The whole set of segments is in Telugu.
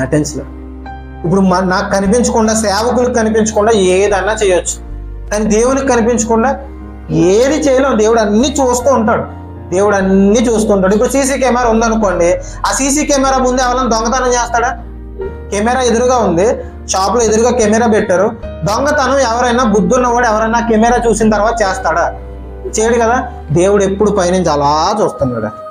నటించలే ఇప్పుడు నాకు కనిపించకుండా సేవకులకు కనిపించకుండా ఏదన్నా చేయొచ్చు. కానీ దేవునికి కనిపించకుండా ఏది చేయలేం. దేవుడు అన్ని చూస్తూ ఉంటాడు. దేవుడు అన్ని చూస్తూ ఉంటాడు. ఇప్పుడు సీసీ కెమెరా ఉందనుకోండి ఆ సీసీ కెమెరా ముందు ఎవరైనా దొంగతనం చేస్తాడా? కెమెరా ఎదురుగా ఉంది. షాప్లో ఎదురుగా కెమెరా పెట్టారు. దొంగతనం ఎవరైనా బుద్ధున్నవాడు ఎవరైనా కెమెరా చూసిన తర్వాత చేస్తాడా? చేయడు కదా. దేవుడు ఎప్పుడు పైనుంచి అలా చూస్తున్నాడు.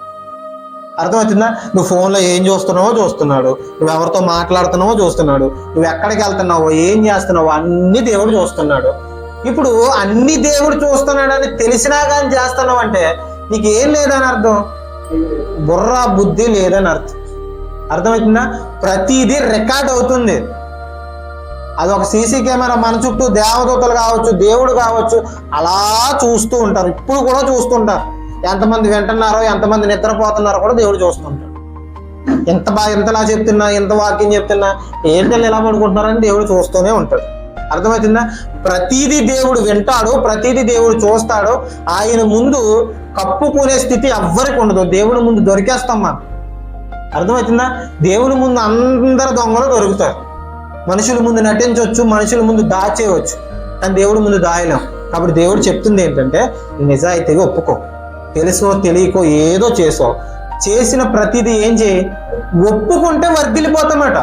అర్థమవుతుందా? నువ్వు ఫోన్లో ఏం చూస్తున్నావో చూస్తున్నాడు. నువ్వు ఎవరితో మాట్లాడుతున్నావో చూస్తున్నాడు. నువ్వు ఎక్కడికి వెళ్తున్నావో ఏం చేస్తున్నావో అన్ని దేవుడు చూస్తున్నాడు. ఇప్పుడు అన్ని దేవుడు చూస్తున్నాడని తెలిసినా కానీ చేస్తున్నావు అంటే నీకేం లేదని అర్థం? బుర్ర బుద్ధి లేదని అర్థం. అర్థమవుతుందా? ప్రతిదీ రికార్డ్ అవుతుంది. అది ఒక సీసీ కెమెరా మన చుట్టూ దేవదూతలు కావచ్చు దేవుడు కావచ్చు అలా చూస్తూ ఉంటారు. ఇప్పుడు కూడా చూస్తుంటారు. ఎంతమంది వింటున్నారో ఎంతమంది నిద్రపోతున్నారో కూడా దేవుడు చూస్తుంటాడు. ఎంత బాగా ఎంతలా చెప్తున్నా ఎంత వాక్యం చెప్తున్నా ఏంటో ఇలా పడుకుంటున్నారని దేవుడు చూస్తూనే ఉంటాడు. అర్థమవుతుందా? ప్రతిదీ దేవుడు వింటాడు ప్రతిదీ దేవుడు చూస్తాడు. ఆయన ముందు కప్పుకునే స్థితి ఎవ్వరికి ఉండదు. దేవుడి ముందు దొరికేస్తాం మనం. అర్థమవుతుందా? దేవుని ముందు అందరు దొంగలు దొరుకుతారు. మనుషుల ముందు నటించవచ్చు మనుషుల ముందు దాచేయవచ్చు. కానీ దేవుడి ముందు దాయలేం. కాబట్టి దేవుడు చెప్తుంది ఏంటంటే నిజాయితీగా ఒప్పుకో. తెలుసో తెలియకో ఏదో చేసావు చేసిన ప్రతిదీ ఏం చేయి? ఒప్పుకుంటే వర్దిలిపోతామట